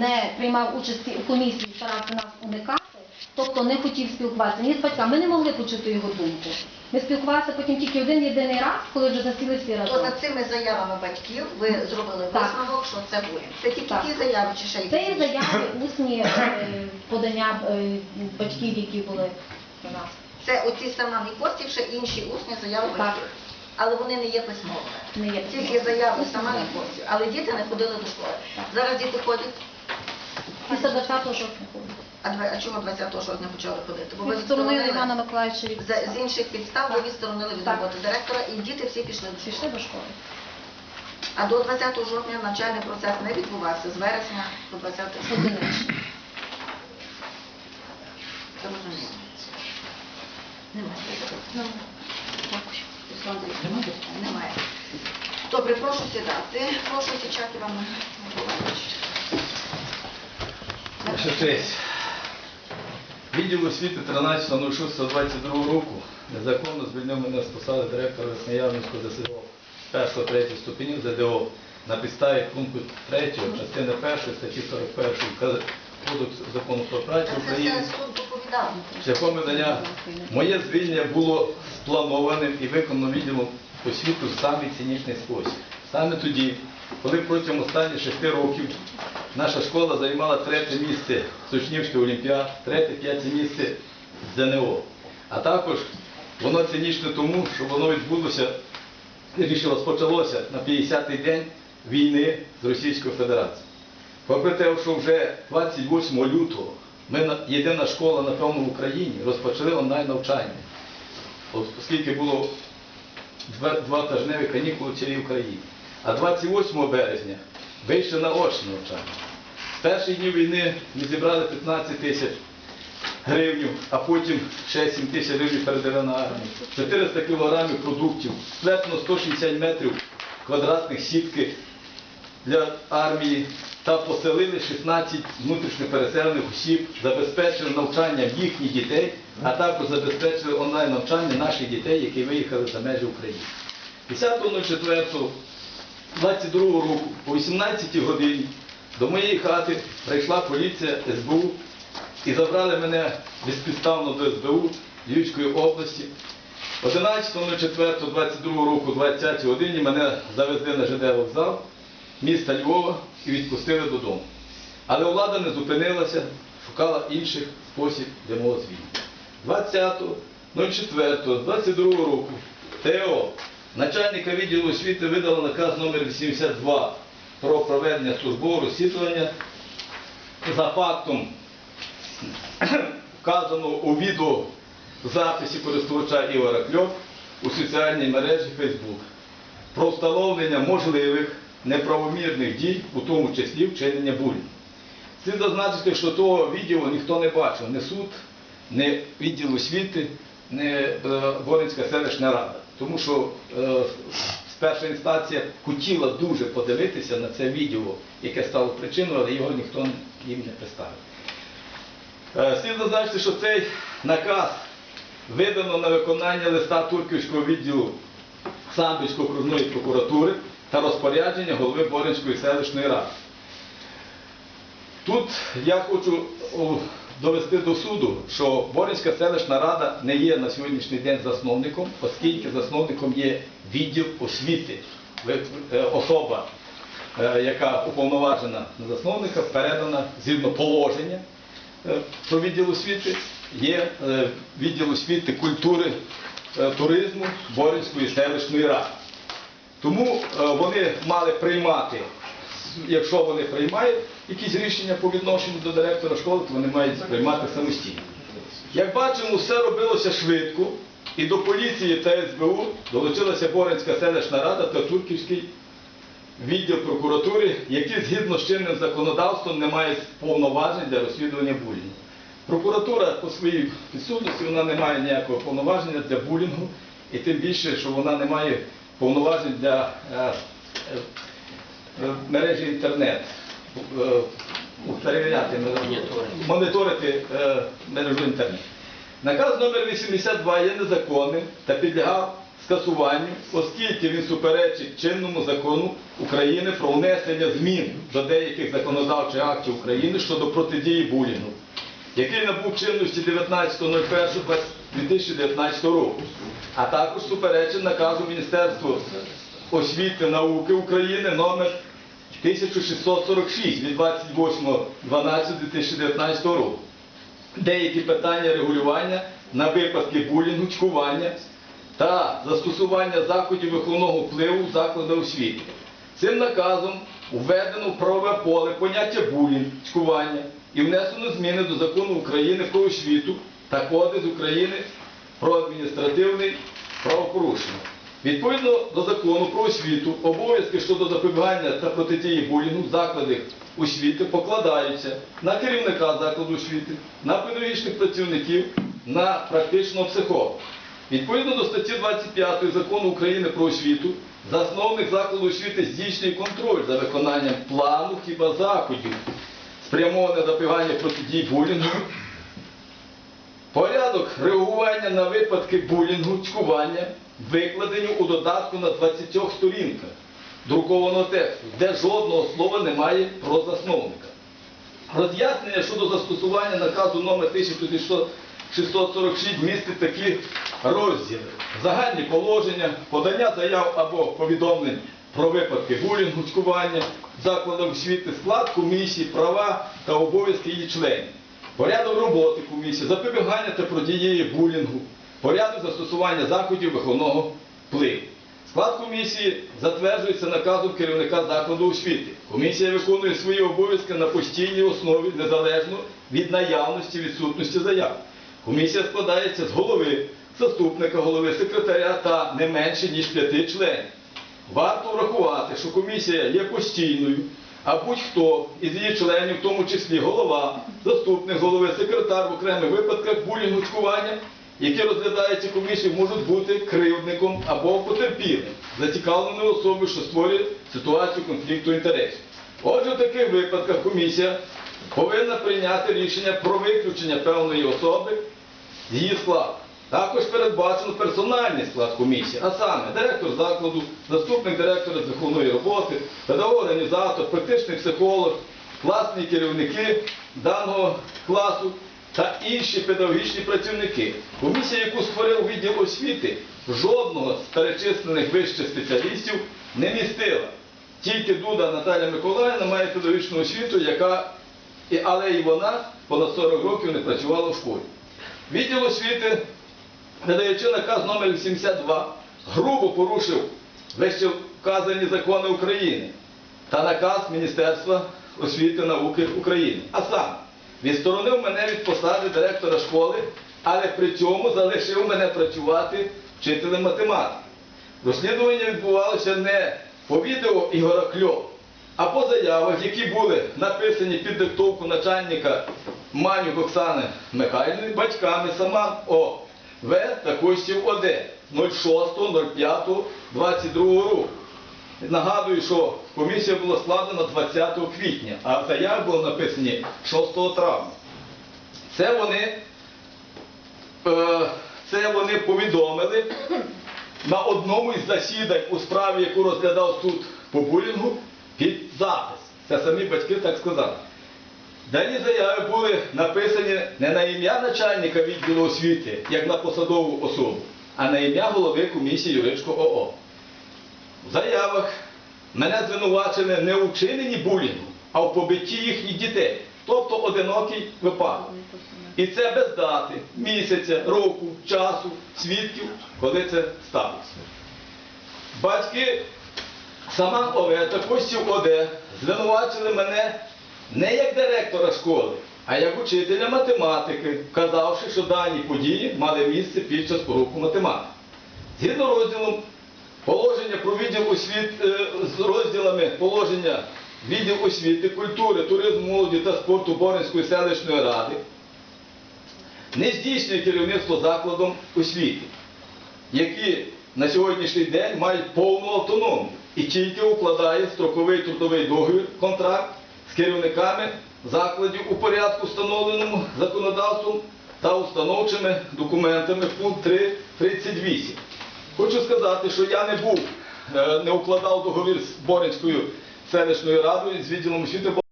не приймав участі у комісії, старався нас уникати, тобто не хотів спілкуватися ні з батьками. Ми не могли почути його думку. Ми спілкувалися потім тільки один єдиний раз, коли вже засіли всі То разом. за цими заявами батьків ви зробили Так. висновок, що це булінг. Це тільки Так. ті заяви чи ще Це є якісь? заяви, усні е, подання е, батьків, які були до нас. Це оці сама Нікостів, ще інші усні заяви Так. батьків. Але вони не є письмовими. Не є Тільки заяви сама. Нікостів. Але діти не ходили до школи. Так. Зараз діти ходять. Після 20 жовтня ходить. А, два- а чого 20 жовтня почали ходити? Бо ви Відсторонили Івана Миколаївича від з, з інших підстав, ви відсторонили від Так. роботи директора, і діти всі пішли до школи. пішли до школи. А до 20 жовтня навчальний процес не відбувався з вересня по 20 жовтня. Одиничні. Зрозуміло. Немає. Ну. Руслан Андрійович, Немає. Добре, прошу сідати. Прошу Січак Іван Миколаївич. Ваша честь. Відділ освіти 13.06.22 року незаконно звільнив мене з посади директора Весноявницького ЗСО 1-3 ступенів ЗДО на підставі пункту 3 частини 1 статті 41 Ка- Кодексу закону про працю України шляхом видання моє звільнення було спланованим і виконано відділом освіту в самий цинічний спосіб. Саме тоді, коли протягом останніх шести років наша школа займала третє місце з учнівських олімпіад, третє, п'яте місце ЗНО. А також воно цинічне тому, що воно відбулося, вірніше розпочалося на 50-й день війни з Російською Федерацією. Попри те, що вже 28 лютого ми єдина школа, напевно, в Україні розпочали онлайн навчання, оскільки було два тижневі канікули в цілій Україні. А 28 березня вийшли на очне навчання. З перших днів війни ми зібрали 15 тисяч гривень, а потім ще 7 тисяч гривень передали на армію. 400 кілограмів продуктів, сплетено 160 метрів квадратних сітки для армії та поселили 16 внутрішньо переселених осіб, забезпечили навчання їхніх дітей, а також забезпечили онлайн навчання наших дітей, які виїхали за межі України. 10.04.22 року о 18 годині до моєї хати прийшла поліція СБУ і забрали мене безпідставно до СБУ Львівської області. 11.04.22 року, 20 годині, мене завезли на ЖД вокзал міста Львова і відпустили додому. Але влада не зупинилася, шукала інших спосіб для мого звільнення. 20.04.22 року ТО начальника відділу освіти видала наказ номер 82 про проведення службового розслідування за фактом вказано у відеозаписі користувача Ігора Кльов у соціальній мережі Facebook про встановлення можливих неправомірних дій, у тому числі вчинення булінгу. Слід зазначити, що того відео ніхто не бачив, не суд, не відділ освіти, не Боринська селищна рада. Тому що е, перша інстанція хотіла дуже подивитися на це відео, яке стало причиною, але його ніхто їм не представив. Е, Слід зазначити, що цей наказ видано на виконання листа Турківського відділу Самбільської окружної прокуратури та розпорядження голови Боринської селищної ради. Тут я хочу довести до суду, що Боринська селищна рада не є на сьогоднішній день засновником, оскільки засновником є відділ освіти. Е, Особа, е, яка уповноважена на засновника, передана згідно положення е, про відділ освіти, є відділ освіти, культури, туризму Боринської селищної ради. Тому вони мали приймати, якщо вони приймають якісь рішення по відношенню до директора школи, то вони мають приймати самостійно. Як бачимо, все робилося швидко, і до поліції та СБУ долучилася Боринська селищна рада та Турківський відділ прокуратури, які згідно з чинним законодавством не мають повноважень для розслідування булінгу. Прокуратура по своїй підсудності вона не має ніякого повноваження для булінгу, і тим більше, що вона не має повноважень для е, е, мережі інтернет. Е, Перевіряти, моніторити мережу інтернет. Наказ номер 82 є незаконним та підлягав скасуванню, оскільки він суперечить чинному закону України про внесення змін до деяких законодавчих актів України щодо протидії булінгу, який набув чинності 19.01.2019 року, а також суперечить наказу Міністерства освіти науки України номер 1646 від 28.12.2019 року. Деякі питання регулювання на випадки булінгу, чкування та застосування заходів виховного впливу в закладах освіти. Цим наказом введено в правове поле поняття булінг, чкування і внесено зміни до закону України про освіту та Кодекс України про адміністративне правопорушення. Відповідно до закону про освіту, обов'язки щодо запобігання та протидії булінгу в закладах освіти покладаються на керівника закладу освіти, на педагогічних працівників, на практичного психолога. Відповідно до статті 25 закону України про освіту, засновник закладу освіти здійснює контроль за виконанням плану хіба заходів, спрямованих на запобігання протидії булінгу, Порядок реагування на випадки булінгу, чкування викладені у додатку на 20 сторінках друкованого тексту, де жодного слова немає про засновника. Роз'яснення щодо застосування наказу номер 1646 містить такі розділи. Загальні положення, подання заяв або повідомлень про випадки булінгу, чкування, закладах освіти, склад комісії, права та обов'язки її членів. Порядок роботи комісії, запобігання та протидії булінгу, порядок застосування заходів виховного впливу. Склад комісії затверджується наказом керівника закладу освіти. Комісія виконує свої обов'язки на постійній основі незалежно від наявності відсутності заяв. Комісія складається з голови, заступника голови, секретаря та не менше ніж п'яти членів. Варто врахувати, що комісія є постійною, а будь-хто із її членів, в тому числі голова, заступник голови, секретар в окремих випадках булінгу цькування, які розглядаються комісією, можуть бути кривдником або потерпілим, зацікавленою особою, що створює ситуацію конфлікту інтересів. Отже, в таких випадках комісія повинна прийняти рішення про виключення певної особи з її складу. Також передбачено персональний склад комісії, а саме директор закладу, заступник директора з виховної роботи, педагог-організатор, практичний психолог, класні керівники даного класу та інші педагогічні працівники. Комісія, яку створив відділ освіти, жодного з перечислених вище спеціалістів не містила. Тільки Дуда Наталя Миколаївна має педагогічну освіту, яка, але і вона понад 40 років не працювала в школі. Відділ освіти, видаючи наказ номер 82, грубо порушив вище вказані закони України та наказ Міністерства освіти науки України. А саме, відсторонив мене від посади директора школи, але при цьому залишив мене працювати вчителем математики. Розслідування відбувалося не по відео Ігора Кльова, а по заявах, які були написані під диктовку начальника Манюк Оксани Михайлівни, батьками Саман О. В. та Костів ОД 06.05.22 року. Нагадую, що комісія була складена 20 квітня, а заяви були написані 6 травня. Це вони, е, це вони повідомили на одному із засідань у справі, яку розглядав суд по булінгу, під запис. Це самі батьки так сказали. Дані заяви були написані не на ім'я начальника відділу освіти, як на посадову особу, а на ім'я голови комісії Юричко ОО. В заявах мене звинувачили не у вчиненні булінгу, а в побитті їхніх дітей, тобто одинокий випадок. І це без дати, місяця, року, часу, свідків, коли це сталося. Батьки Саман ОВ та Костів ОД звинувачили мене не як директора школи, а як учителя математики, вказавши, що дані події мали місце під час уроку математики. Згідно розділом положення про відділ освіт е, з розділами положення відділ освіти, культури, туризму, молоді та спорту Боринської селищної ради не здійснює керівництво закладом освіти, які на сьогоднішній день мають повну автономію і тільки укладає строковий трудовий договір, контракт з керівниками закладів у порядку, встановленому законодавством та установчими документами пункт 3.38. Хочу сказати, що я не був, е, не укладав договір з Боринською селищною радою з відділом освіти.